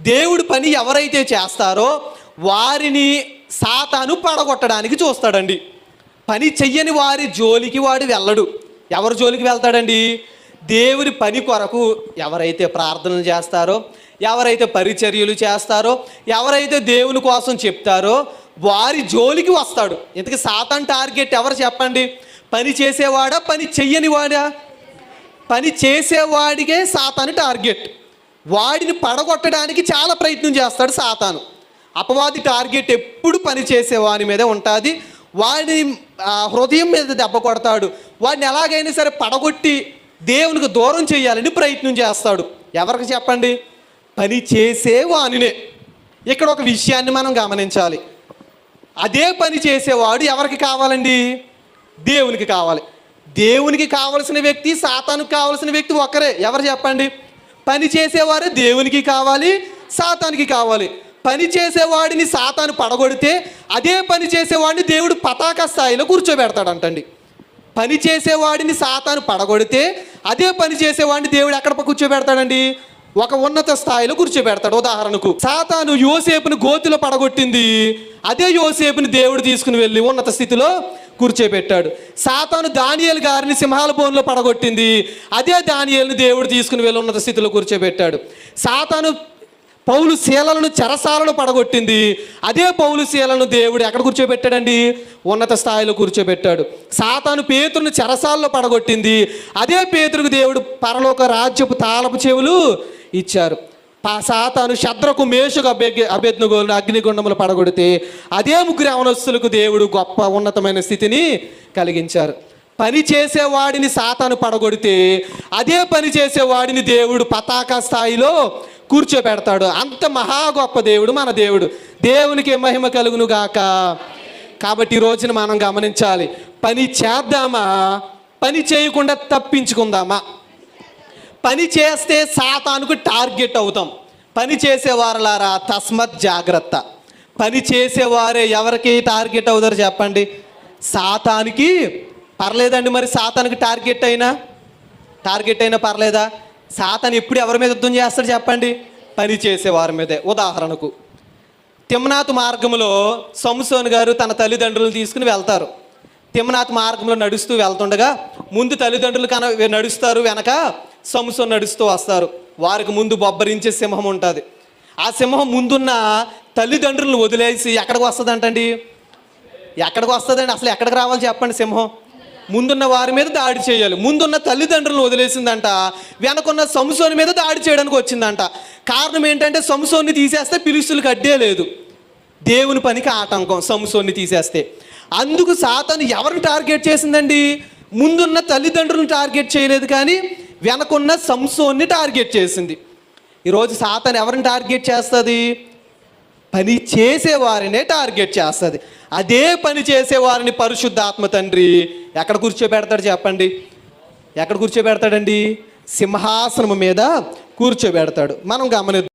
దేవుడు పని ఎవరైతే చేస్తారో వారిని సాతాను పడగొట్టడానికి చూస్తాడండి. పని చెయ్యని వారి జోలికి వాడు వెళ్ళడు. ఎవరి జోలికి వెళ్తాడండి? దేవుని పని కొరకు ఎవరైతే ప్రార్థనలు చేస్తారో ఎవరైతే పరిచర్యలు చేస్తారో ఎవరైతే దేవుని కోసం చెప్తారో వారి జోలికి వస్తాడు. ఇంతకీ సాతాన్ టార్గెట్ ఎవరు చెప్పండి? పని చేసేవాడా? పని చెయ్యని వాడా? పని చేసేవాడికే సాతాను టార్గెట్. వాడిని పడగొట్టడానికి చాలా ప్రయత్నం చేస్తాడు సాతాను. అపవాది టార్గెట్ ఎప్పుడు పని చేసేవాని మీదే ఉంటుంది. వాడిని హృదయం మీద దెబ్బ కొడతాడు. వాడిని ఎలాగైనా సరే పడగొట్టి దేవునికి దూరం చేయాలని ప్రయత్నం చేస్తాడు. ఎవరికి చెప్పండి? పని చేసే వానినే. ఇక్కడ ఒక విషయాన్ని మనం గమనించాలి. అదే పని చేసేవాడు ఎవరికి కావాలండి? దేవునికి కావాలి. దేవునికి కావలసిన వ్యక్తి సాతానికి కావలసిన వ్యక్తి ఒక్కరే. ఎవరు చెప్పండి? పని చేసేవారు దేవునికి కావాలి సాతానికి కావాలి. పని చేసేవాడిని సాతాను పడగొడితే అదే పని చేసేవాడిని దేవుడు పతాక స్థాయిలో కూర్చోబెడతాడంటండి. పని చేసేవాడిని సాతాను పడగొడితే అదే పని చేసేవాడిని దేవుడు ఎక్కడ కూర్చోబెడతాడండి? ఒక ఉన్నత స్థాయిలో కూర్చోబెడతాడు ఉదాహరణకు. సాతాను యోసేపుని గోతిలో పడగొట్టింది అదే యోసేపుని దేవుడు తీసుకుని వెళ్ళి ఉన్నత స్థితిలో కూర్చోబెట్టాడు. సాతాను దానియేలు గారిని సింహాల బోన్లో పడగొట్టింది. అదే దానియేలుని దేవుడు తీసుకుని వెళ్ళున్నత స్థితిలో కూర్చోబెట్టాడు. సాతాను పౌలు శీలను చెరసాలను పడగొట్టింది. అదే పౌలు శీలను దేవుడు ఎక్కడ కూర్చోబెట్టాడండి? ఉన్నత స్థాయిలో కూర్చోబెట్టాడు. సాతాను పేతురుని చెరసాల్లో పడగొట్టింది. అదే పేతురుకు దేవుడు పరలోక రాజ్యపు తాళపు చెవులు ఇచ్చారు. సాతాను శద్రకు మేషకు అభ్యర్థి అభ్యర్థుగోలను అగ్నిగుండములు పడగొడితే అదే ముగ్గురు అవనస్తులకు దేవుడు గొప్ప ఉన్నతమైన స్థితిని కలిగించారు. పని చేసేవాడిని సాతాను పడగొడితే అదే పని చేసేవాడిని దేవుడు పతాక స్థాయిలో కూర్చోబెడతాడు. అంత మహా గొప్ప దేవుడు మన దేవుడు. దేవునికి మహిమ కలుగును గాక. కాబట్టి ఈ రోజున మనం గమనించాలి. పని చేద్దామా? పని చేయకుండా తప్పించుకుందామా? పని చేస్తే సాతానుకు టార్గెట్ అవుతాం. పని చేసేవారలారా తస్మత్ జాగ్రత్త. పని చేసేవారే ఎవరికి టార్గెట్ అవుతారు చెప్పండి? సాతానికి? పర్లేదండి మరి సాతానికి టార్గెట్ అయినా? టార్గెట్ అయినా పర్లేదా? సాతాను ఎప్పుడు ఎవరి మీద యుద్ధం చేస్తాడు చెప్పండి? పని చేసేవారి మీదే. ఉదాహరణకు తిమ్నాథ్ మార్గంలో సంసోన్ గారు తన తల్లిదండ్రులను తీసుకుని వెళ్తారు. తిమ్నాథ్ మార్గంలో నడుస్తూ వెళ్తుండగా ముందు తల్లిదండ్రులు కన నడుస్తారు వెనక సంసోన్ నడుస్తూ వస్తారు. వారికి ముందు బొబ్బరించే సింహం ఉంటుంది. ఆ సింహం ముందున్న తల్లిదండ్రులను వదిలేసి ఎక్కడికి వస్తుందంటండి? ఎక్కడికి వస్తుందండి? అసలు ఎక్కడికి రావాలి చెప్పండి సింహం? ముందున్న వారి మీద దాడి చేయాలి. ముందున్న తల్లిదండ్రులను వదిలేసిందంట. వెనకున్న సంసోని మీద దాడి చేయడానికి వచ్చిందంట. కారణం ఏంటంటే సంసోన్ని తీసేస్తే పిలుస్తులకు అడ్డే లేదు. దేవుని పనికి ఆటంకం సంసోన్ని తీసేస్తే. అందుకు సాతాను ఎవరిని టార్గెట్ చేసిందండి? ముందున్న తల్లిదండ్రులను టార్గెట్ చేయలేదు కానీ వెనకున్న సంసోన్ని టార్గెట్ చేసింది. ఈరోజు సాతాను ఎవరిని టార్గెట్ చేస్తుంది? పని చేసేవారినే టార్గెట్ చేస్తుంది. అదే పని చేసేవారిని పరిశుద్ధాత్మ తండ్రి ఎక్కడ కూర్చోబెడతాడు చెప్పండి? ఎక్కడ కూర్చోబెడతాడండి? సింహాసనం మీద కూర్చోబెడతాడు. మనం గమనిద్దాం.